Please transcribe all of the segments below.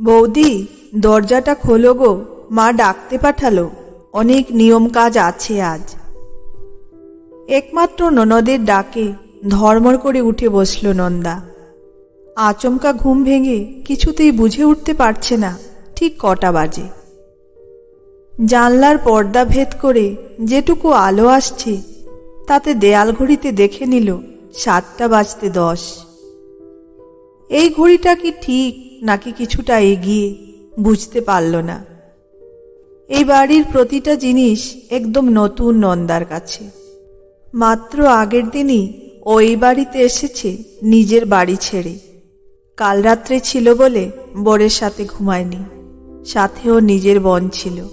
বৌদি, দরজাটা খোলো গো। মা ডাকতে পাঠালো। অনেক নিয়ম কাজ আছে আজ। একমাত্র ননদের ডাকে ধর্মর করে উঠে বসল নন্দা। আচমকা ঘুম ভেঙে কিছুতেই বুঝে উঠতে পারছে না, ঠিক কটা বাজে। জানলার পর্দা ভেদ করে যেটুকু আলো আসছে, তাতে দেয়াল ঘড়িতে দেখে নিল সাতটা বাজতে দশ। এই ঘড়িটা কি ঠিক? নাকি কিছুটা এগিয়ে বুঝতে পারল না। এই বাড়ির প্রতিটা জিনিস একদম নতুন নন্দার কাছে। মাত্র আগের দিনই ও এই বাড়িতে এসেছে নিজের বাড়ি ছেড়ে। কাল রাত্রে ছিল বলে বরের সাথে ঘুমায়নি সাথেও নিজের বন ছিল।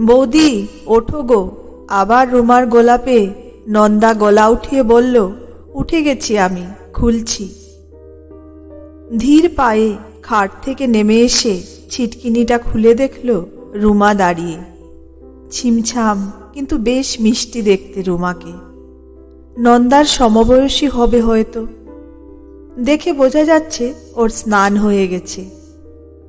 বৌদি, ওঠো গো। আবার রুমার গোলাপে নন্দা গলা উঠিয়ে বলল, উঠে গেছি আমি, খুলছি। ধীর পায়ে খাট থেকে নেমে এসে ছিটকিনিটা খুলে দেখল রুমা দাঁড়িয়ে। ছিমছাম, কিন্তু বেশ মিষ্টি দেখতে রুমাকে। নন্দার সমবয়সী হবে হয়তো। দেখে বোঝা যাচ্ছে ওর স্নান হয়ে গেছে।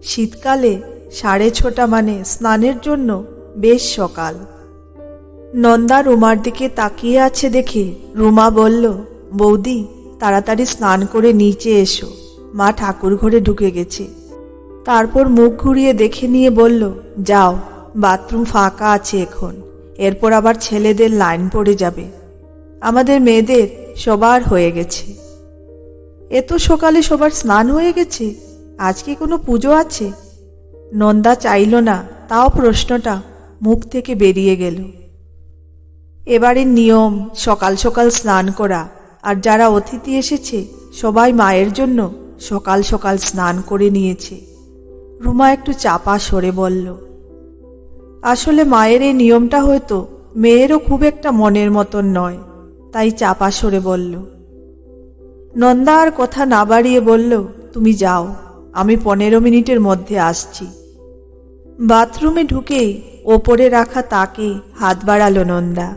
শীতকালে সাড়ে ছটা মানে স্নানের জন্য বেশ সকাল। নন্দা রুমার দিকে তাকিয়ে আছে দেখে রুমা বলল, বৌদি, তাড়াতাড়ি স্নান করে নিচে এসো। মা ঠাকুর ঘরে ঢুকে গেছে। তারপর মুখ ঘুরিয়ে দেখে নিয়ে বলল, যাও, বাথরুম ফাঁকা আছে এখন। এরপর আবার ছেলেদের লাইন পড়ে যাবে। আমাদের মেয়েদের সবার হয়ে গেছে। এত সকালে সবার স্নান হয়ে গেছে। আজকে কোনো পুজো আছে? নন্দা চাইল না, তাও প্রশ্নটা মুখ থেকে বেরিয়ে গেল। এবারের নিয়ম, সকাল সকাল স্নান করা। আর যারা অতিথি এসেছে, সবাই মায়ের জন্য সকাল সকাল স্নান করে নিয়েছে। রুমা একটু চাপা সরে বলল, আসলে মায়ের এই নিয়মটা হয়তো মেয়েরও খুব একটা মনের মতন নয়। তাই চাপা সরে বলল, নন্দা আর কথা না বাড়িয়ে বলল, তুমি যাও, আমি পনেরো মিনিটের মধ্যে আসছি। বাথরুমে ঢুকে ওপরে রাখা তাকে হাত বাড়ালো নন্দা।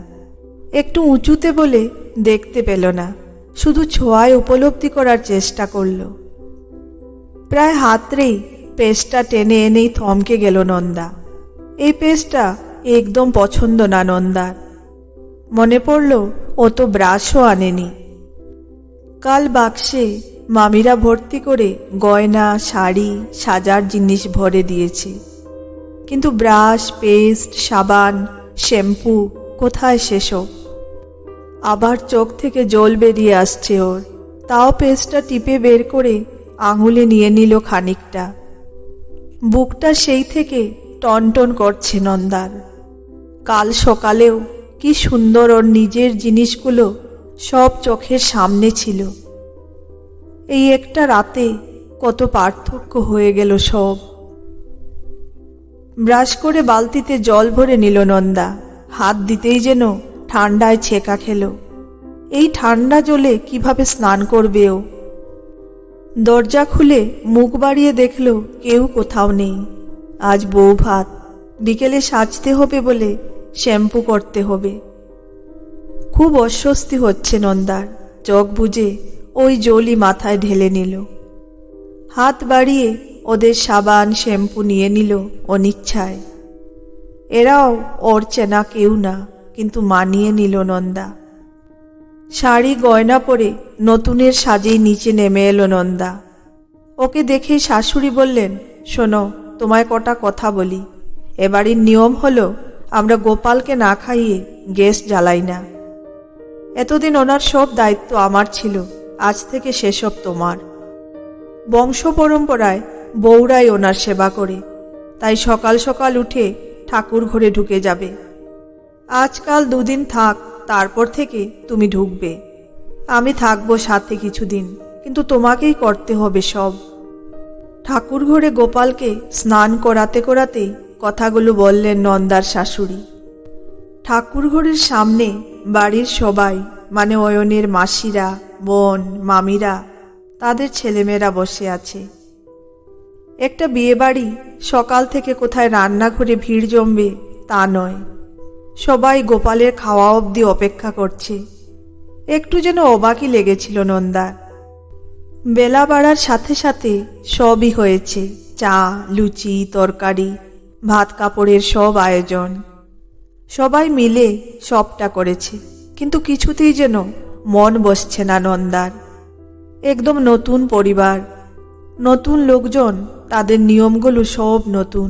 একটু উঁচুতে বলে দেখতে পেল না, শুধু ছোঁয়ায় উপলব্ধি করার চেষ্টা করল। প্রায় হাতরেই পেস্টটা টেনে এনেই থমকে গেল নন্দা। এই পেস্টটা একদম পছন্দ না নন্দার। মনে পড়ল, ও তো ব্রাশও আনেনি। কাল বাক্সে মামিরা ভর্তি করে গয়না, শাড়ি, সাজার জিনিস ভরে দিয়েছে। কিন্তু ব্রাশ, পেস্ট, সাবান, শ্যাম্পু কোথায় সেসব আবার চোখ থেকে জল বেরিয়ে আসছে ওর। তাও পেস্টটা টিপে বের করে আঙুলে নিয়ে নিল খানিকটা। বুকটা সেই থেকে টনটন করছে নন্দার। কাল সকালেও কি সুন্দর ওর নিজের জিনিসগুলো সব চোখের সামনে ছিল। এই একটা রাতে কত পার্থক্য হয়ে গেল সব। ব্রাশ করে বালতিতে জল ভরে নিল নন্দা। হাত দিতেই যেন ঠান্ডায় ছেঁকা খেল। এই ঠান্ডা জলে কীভাবে স্নান করবে ও? দরজা খুলে মুখ বাড়িয়ে দেখল কেউ কোথাও নেই। আজ বউ ভাত। বিকেলে সাজতে হবে বলে শ্যাম্পু করতে হবে। খুব অস্বস্তি হচ্ছে নন্দার। চোখ বুঝে ওই জলই মাথায় ঢেলে নিল। হাত বাড়িয়ে ওদের সাবান, শ্যাম্পু নিয়ে নিল অনিচ্ছায়। এরাও ওর চেনা কেউ না, কিন্তু মানিয়ে নিল নন্দা। শাড়ি গয়না পরে নতুনের সাজেই নিচে নেমে এলো নন্দা। ওকে দেখেই শাশুড়ি বললেন, শোনো, তোমায় কটা কথা বলি। এবাড়ির নিয়ম হলো, আমরা গোপালকে না খাইয়ে গ্যাস জ্বালাই না। এতদিন ওনার সব দায়িত্ব আমার ছিল, আজ থেকে সেসব তোমার। বংশ পরম্পরায় বউরাই ওনার সেবা করে, তাই সকাল সকাল উঠে ঠাকুর ঘরে ঢুকে যাবে। আজকাল দুদিন থাক তারপর থেকে তুমি ঢুকবে। আমি থাকব সাথে কিছুদিন, কিন্তু তোমাকেই করতে হবে সব। ঠাকুর ঘরে গোপালকে স্নান করাতে করাতেই কথাগুলো বললেন নন্দার শাশুড়ি। ঠাকুর ঘরের সামনে বাড়ির সবাই মানে অয়নের মাসিরা, বোন, মামিরা, তাদের ছেলেমেয়েরা বসে আছে। একটা বিয়েবাড়ি সকাল থেকে কোথায় রান্নাঘরে ভিড় জমবে তা নয়। সবাই গোপালের খাওয়া অবধি অপেক্ষা করছে। একটু যেন অবাকই লেগেছিল নন্দার বেলা বাড়ার সাথে সাথে সবই হয়েছে। চা, লুচি, তরকারি, ভাত কাপড়ের সব আয়োজন। সবাই মিলে সবটা করেছে, কিন্তু কিছুতেই যেন মন বসছে না নন্দার। একদম নতুন পরিবার, নতুন লোকজন, তাদের নিয়মগুলো সব নতুন।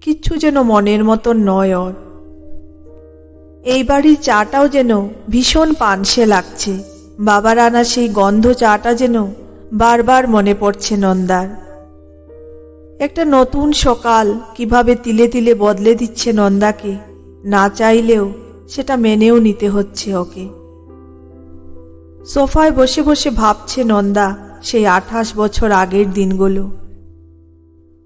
কিচ্ছু যেন মনের মতন নয় ওর। এই বাড়ির চাটাও যেন ভীষণ পানসে লাগছে। বাবার আনা সেই গন্ধ চাটা যেন বারবার মনে পড়ছে নন্দার। একটা নতুন সকাল কীভাবে তিলে তিলে বদলে দিচ্ছে নন্দাকে, না চাইলেও সেটা মেনেও নিতে হচ্ছে ওকে। সোফায় বসে বসে ভাবছে নন্দা সেই আঠাশ বছর আগের দিনগুলো।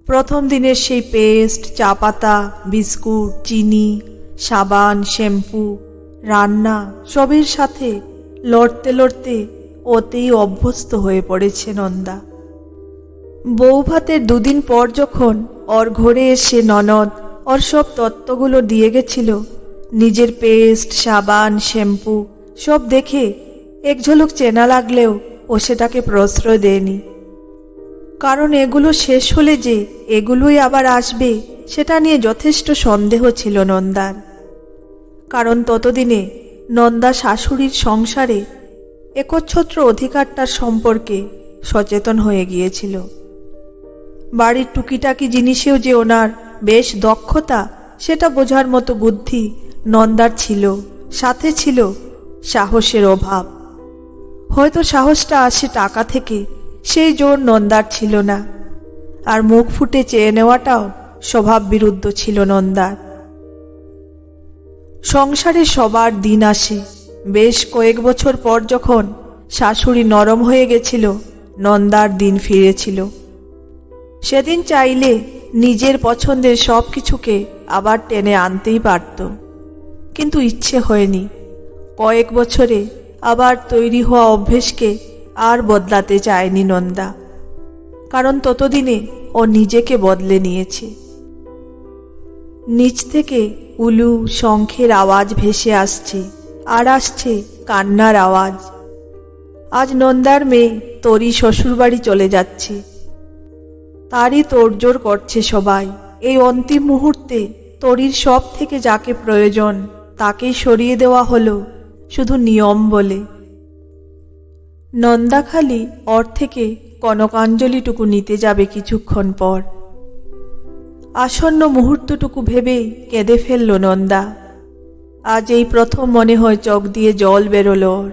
প্রথম দিনের সেই পেস্ট, চা পাতা, বিস্কুট, চিনি সাবান, শ্যাম্পু, রান্না সবের সাথে লড়তে লড়তে ওতেই অভ্যস্ত হয়ে পড়েছে নন্দা। বউ ভাতের দুদিন পর যখন ওর ঘরে এসে ননদ ওর সব তত্ত্বগুলো দিয়ে গেছিল, নিজের পেস্ট, সাবান, শ্যাম্পু সব দেখে এক ঝলক চেনা লাগলেও ও সেটাকে প্রশ্রয় দেয়নি। কারণ এগুলো শেষ হলে যে এগুলোই আবার আসবে, সেটা নিয়ে যথেষ্ট সন্দেহ ছিল নন্দার। কারণ ততদিনে নন্দা শাশুড়ির সংসারে একচ্ছত্র অধিকারটার সম্পর্কে সচেতন হয়ে গিয়েছিল। বাড়ির টুকিটাকি জিনিসেও যে ওনার বেশ দক্ষতা, সেটা বোঝার মতো বুদ্ধি নন্দার ছিল, সাথে ছিল সাহসের অভাব। হয়তো সাহসটা আসে টাকা থেকে, সেই জোর নন্দার ছিল না। আর মুখ ফুটে চেয়ে নেওয়াটাও স্বভাব বিরুদ্ধ ছিল নন্দার। সংসারে সবার দিন আসে। বেশ কয়েক বছর পর যখন শাশুড়ি নরম হয়ে গেছিল, নন্দার দিন ফিরেছিল। সেদিন চাইলে নিজের পছন্দের সব কিছুকে আবার টেনে আনতেই পারত। কিন্তু ইচ্ছে হয়নি। কয়েক বছরে আবার তৈরি হওয়া অভ্যেসকে আর বদলাতে চায়নি নন্দা। কারণ ততদিনে ও নিজেকে বদলে নিয়েছে। নিচ থেকে উলু শঙ্খের আওয়াজ ভেসে আসছে, আর আসছে কান্নার আওয়াজ। আজ নন্দার মেয়ে তরি শ্বশুরবাড়ি চলে যাচ্ছে। তারই তোড়জোড় করছে সবাই। এই অন্তিম মুহূর্তে তরির সব থেকে যাকে প্রয়োজন তাকেই সরিয়ে দেওয়া হলো শুধু নিয়ম বলে। নন্দাখালি ওর থেকে কনকাঞ্জলিটুকু নিতে যাবে কিছুক্ষণ পর। আসন্ন মুহূর্তটুকু ভেবেই কেঁদে ফেলল নন্দা। আজ এই প্রথম মনে হয় চোখ দিয়ে জল বেরোল। ওর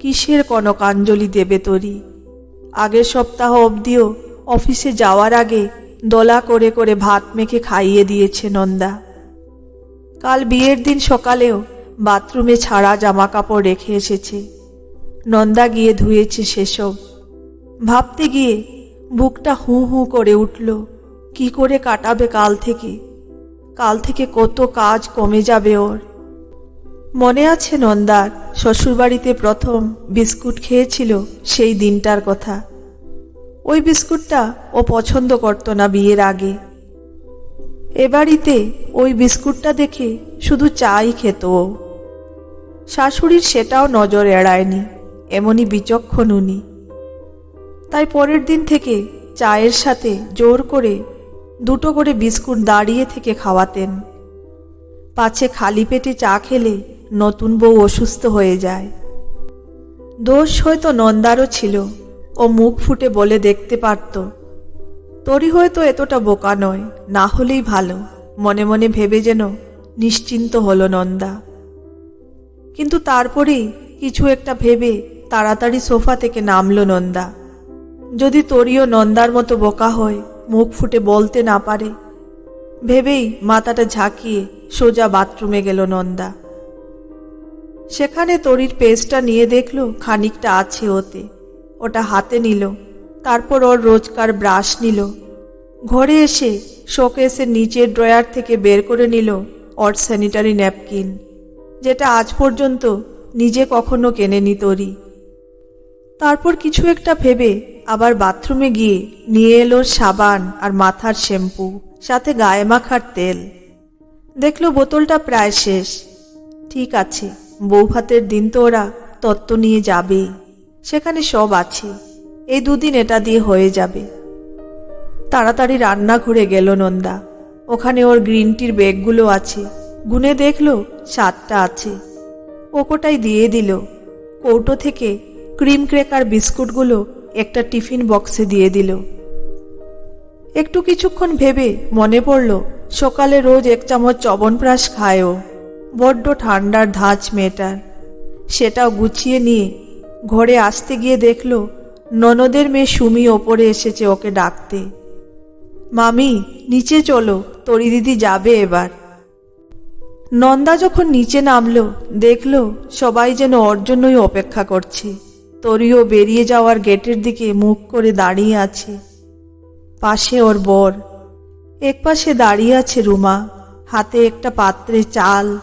কিসের কনকাঞ্জলি দেবে তরি? আগের সপ্তাহ অবধিও অফিসে যাওয়ার আগে দলা করে করে ভাত মেখে খাইয়ে দিয়েছে নন্দা। কাল বিয়ের দিন সকালেও বাথরুমে ছাড়া জামা কাপড় রেখে এসেছে। নন্দা গিয়ে ধুয়েছে সেসব। ভাবতে গিয়ে বুকটা হু হু করে উঠল। কি করে কাটাবে কাল থেকে? কাল থেকে কত কাজ কমে যাবে ওর। মনে আছে নন্দার, শ্বশুরবাড়িতে প্রথম বিস্কুট খেয়েছিল সেই দিনটার কথা। ওই বিস্কুটটা ও পছন্দ করতো না বিয়ের আগে। এ বাড়িতে ওই বিস্কুটটা দেখে শুধু চাই খেত ও। শাশুড়ির সেটাও নজর এড়ায়নি, এমনই বিচক্ষণ উনি। তাই পরের দিন থেকে চায়ের সাথে জোর করে দুটো করে বিস্কুট দাঁড়িয়ে থেকে খাওয়াতেন। পাছে খালি পেটে চা খেলে নতুন বউ অসুস্থ হয়ে যায়। দোষ হয়তো নন্দারও ছিল, ও মুখ ফুটে বলে দেখতে পারত। তরি হয়তো এতটা বোকা নয়, না হলেই ভালো, মনে মনে ভেবে যেন নিশ্চিন্ত হলো নন্দা। কিন্তু তারপরেই কিছু একটা ভেবে তাড়াতাড়ি সোফা থেকে নামলো নন্দা। যদি তরিও নন্দার মতো বোকা হয় মুখ ফুটে বলতে না পারে। ভেবেই মাথাটা ঝাঁকিয়ে সোজা বাথরুমে গেল নন্দা। সেখানে তরির পেস্টটা নিয়ে দেখল খানিকটা আছে ওতে। ওটা হাতে নিল, তারপর ওর রোজকার ব্রাশ নিল। ঘরে এসে শোকেসের নিচের ড্রয়ার থেকে বের করে নিল ওর স্যানিটারি ন্যাপকিন, যেটা আজ পর্যন্ত নিজে কখনো কেনেনি তরি। তারপর কিছু একটা ভেবে আবার বাথরুমে গিয়ে নিয়ে এলো সাবান আর মাথার শ্যাম্পু, সাথে গায়ে মাখার তেল। দেখল বোতলটা প্রায় শেষ। ঠিক আছে বউ ভাতের দিন তো ওরা তত্ত্ব নিয়ে যাবেই। সেখানে সব আছে। এই দুদিন এটা দিয়ে হয়ে যাবে। তাড়াতাড়ি রান্নাঘরে গেল নন্দা। ওখানে ওর গ্রিন টির ব্যাগগুলো আছে। গুনে দেখল সাতটা আছে। ওকোটাই দিয়ে দিল। কৌটো থেকে ক্রিম ক্রেকার বিস্কুটগুলো একটা টিফিন বক্সে দিয়ে দিল। একটু কিছুক্ষণ ভেবে মনে পড়ল, সকালে রোজ এক চামচ চবনপ্রাশ খায় ও বড্ড ঠান্ডার ধাঁচ মেয়েটার। সেটাও গুছিয়ে নিয়ে ঘরে আসতে গিয়ে দেখল, ননদের মেয়ে সুমি ওপরে এসেছে ওকে ডাকতে। মামি, নিচে চলো, তরি দিদি যাবে এবার। নন্দা যখন নিচে নামলো, দেখল সবাই যেন ওর জন্যই অপেক্ষা করছে। তরিও বেরিয়ে যাওয়ার গেটের দিকে মুখ করে দাঁড়িয়ে আছে। পাশে ওর বর। এক পাশে দাঁড়িয়ে আছে রুমা। হাতে একটা পাত্রে চাল।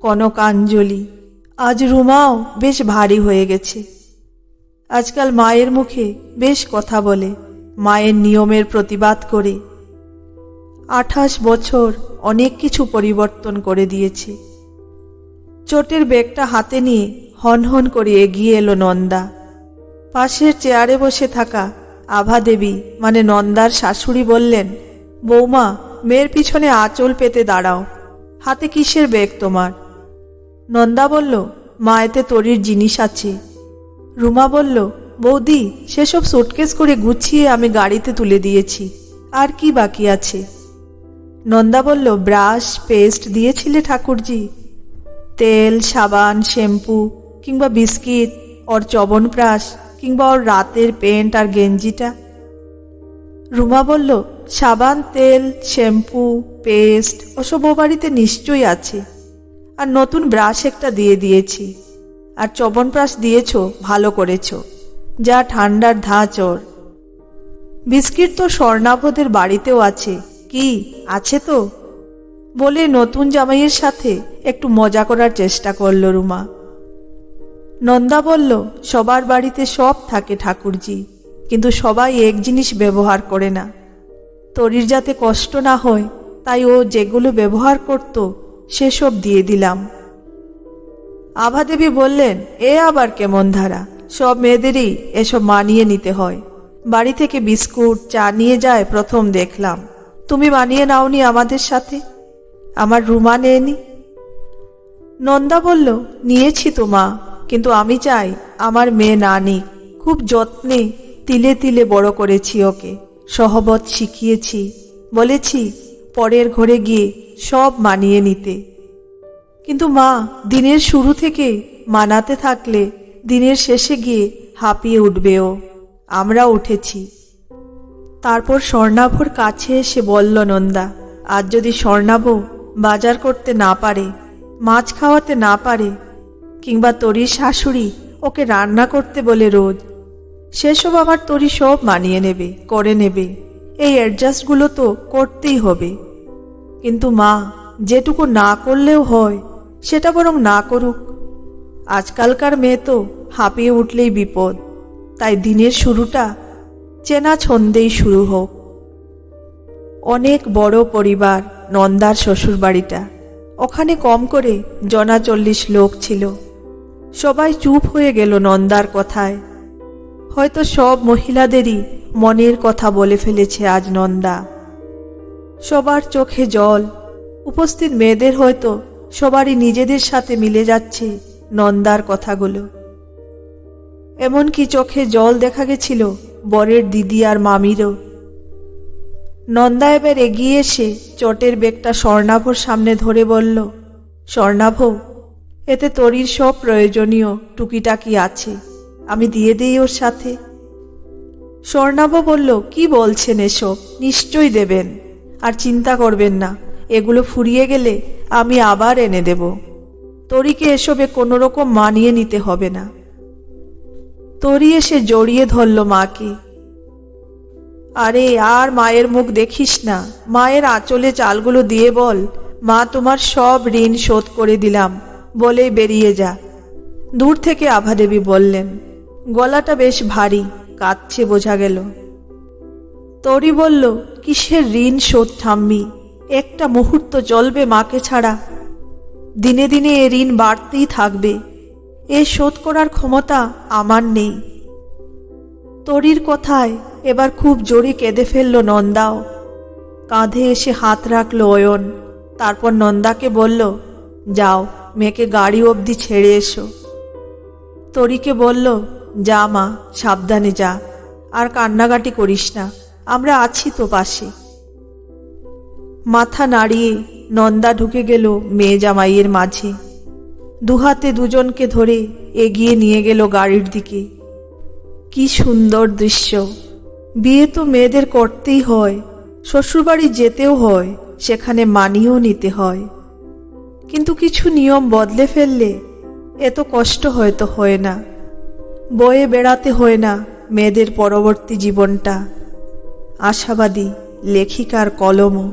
কনকাঞ্জলি। আজ রুমাও বেশ ভারী হয়ে গেছে। আজকাল মায়ের মুখে বেশ কথা বলে। মায়ের নিয়মের প্রতিবাদ করে। আঠাশ বছর অনেক কিছু পরিবর্তন করে দিয়েছে। চোটের ব্যাগটা হাতে নিয়ে হন হন করে এগিয়ে এলো নন্দা। পাশের চেয়ারে বসে থাকা আভা দেবী মানে নন্দার শাশুড়ি বললেন, বৌমা, মেয়ের পিছনে আঁচল পেতে দাঁড়াও। হাতে কিসের বেগ তোমার? নন্দা বলল, মা, এতে তরির জিনিস আছে। রুমা বলল, বৌদি, সেসব সুটকেস করে গুছিয়ে আমি গাড়িতে তুলে দিয়েছি। আর কি বাকি আছে? নন্দা বলল, ব্রাশ, পেস্ট দিয়েছিলে ঠাকুরজি। তেল, সাবান, শ্যাম্পু কিংবা বিস্কিট, ওর চবনপ্রাশ কিংবা ওর রাতের প্যান্ট আর গেঞ্জিটা। রুমা বলল, সাবান, তেল, শ্যাম্পু, পেস্ট, ওসব ও বাড়িতে নিশ্চয়ই আছে। আর নতুন ব্রাশ একটা দিয়ে দিয়েছি। আর চবনপ্রাশ দিয়েছ, ভালো করেছ। যা ঠান্ডার ধাঁচ ওর বিস্কিট তো স্বর্ণাভদের বাড়িতেও আছে। কি, আছে তো? বলে নতুন জামাইয়ের সাথে একটু মজা করার চেষ্টা করল রুমা। নন্দা বলল, সবার বাড়িতে সব থাকে ঠাকুরজি, কিন্তু সবাই এক জিনিস ব্যবহার করে না। তরির যাতে কষ্ট না হয়, তাই ও যেগুলো ব্যবহার করত, সেসব দিয়ে দিলাম। আভাদেবী বললেন, এ আবার কেমন ধারা? সব মেয়েদেরই এসব মানিয়ে নিতে হয়। বাড়ি থেকে বিস্কুট, চা নিয়ে যায়, প্রথম দেখলাম। তুমি মানিয়ে নাওনি আমাদের সাথে? আমার রুমা নেয়নি? নন্দা বলল, নিয়েছি তো মা। কিন্তু আমি চাই আমার মেয়ে না নিক খুব যত্নে তিলে তিলে বড় করেছি ওকে। সহবত শিখিয়েছি। বলেছি, পরের ঘরে গিয়ে সব মানিয়ে নিতে। কিন্তু মা, দিনের শুরু থেকে মানাতে থাকলে দিনের শেষে গিয়ে হাঁপিয়ে উঠবে ও। আমরা উঠেছি। তারপর স্বর্ণাভর কাছে এসে বলল, নন্দা, আজ যদি স্বর্ণাভ বাজার করতে না পারে, মাছ খাওয়াতে না পারে কিংবা তরির শাশুড়ি ওকে রান্না করতে বলে রোজ, সেসব আমার তরি সব মানিয়ে নেবে, করে নেবে। এই অ্যাডজাস্টগুলো তো করতেই হবে। কিন্তু মা, যেটুকু না করলেও হয়, সেটা বরং না করুক। আজকালকার মেয়ে তো হাঁপিয়ে উঠলেই বিপদ। তাই দিনের শুরুটা চেনা ছন্দেই শুরু হোক। অনেক বড় পরিবার নন্দার শ্বশুর বাড়িটা ওখানে কম করে জনা চল্লিশ লোক ছিল। সবাই চুপ হয়ে গেল নন্দার কথায়। হয়তো সব মহিলাদেরই মনের কথা বলে ফেলেছে আজ নন্দা। সবার চোখে জল। উপস্থিত মেয়েদের হয়তো সবারই নিজেদের সাথে মিলে যাচ্ছে নন্দার কথাগুলো। এমনকি চোখে জল দেখা গেছিল বরের দিদি আর মামিরও। নন্দা এবার এগিয়ে এসে চটের বেগটা স্বর্ণাভর সামনে ধরে বলল, স্বর্ণাভ এতে তরির সব প্রয়োজনীয় টুকিটাকি আছে। আমি দিয়ে দিই ওর সাথে। স্বর্ণাভ বলল, কি বলছেন এসব? নিশ্চয়ই দেবেন। আর চিন্তা করবেন না, এগুলো ফুরিয়ে গেলে আমি আবার এনে দেব। তরিকে এসবে কোনো রকম মানিয়ে নিতে হবে না। তরি এসে জড়িয়ে ধরল মাকে। আরে, আর মায়ের মুখ দেখিস না। মায়ের আঁচলে চালগুলো দিয়ে বল। মা তোমার সব ঋণ শোধ করে দিলাম। বলেই বেরিয়ে যা। দূর থেকে আভাদেবী বললেন, গলাটা বেশ ভারী, কাঁদছে বোঝা গেল। তরি বলল, কিসের ঋণ শোধ ঠাম্মি, একটা মুহূর্ত চলবে মাকে ছাড়া। দিনে দিনে এ ঋণ বাড়তেই থাকবে, এ শোধ করার ক্ষমতা আমার নেই। তরির কথায় এবার খুব জোরে কেঁদে ফেলল নন্দাও। কাঁধে এসে হাত রাখল অয়ন, তারপর নন্দাকে বলল, যাও। মেয়েকে গাড়ি অবধি ছেড়ে এসো। তরিকে বলল, যা মা, সাবধানে যা, আর কান্নাকাটি করিস না, আমরা আছি তো পাশে। মাথা নাড়িয়ে নন্দা ঢুকে গেল মেয়ে জামাইয়ের মাঝে। দুহাতে দুজনকে ধরে এগিয়ে নিয়ে গেল গাড়ির দিকে। কি সুন্দর দৃশ্য। বিয়ে তো মেয়েদের করতেই হয়, শ্বশুরবাড়ি যেতেও হয়, সেখানে মানিয়েও নিতে হয়। কিন্তু কিছু নিয়ম বদলে ফেললে এত কষ্ট হয়তো হয় না। বয়ে বেড়াতে হয় না মেয়েদের পরবর্তী জীবনটা। আশাবাদী লেখিকার কলমও।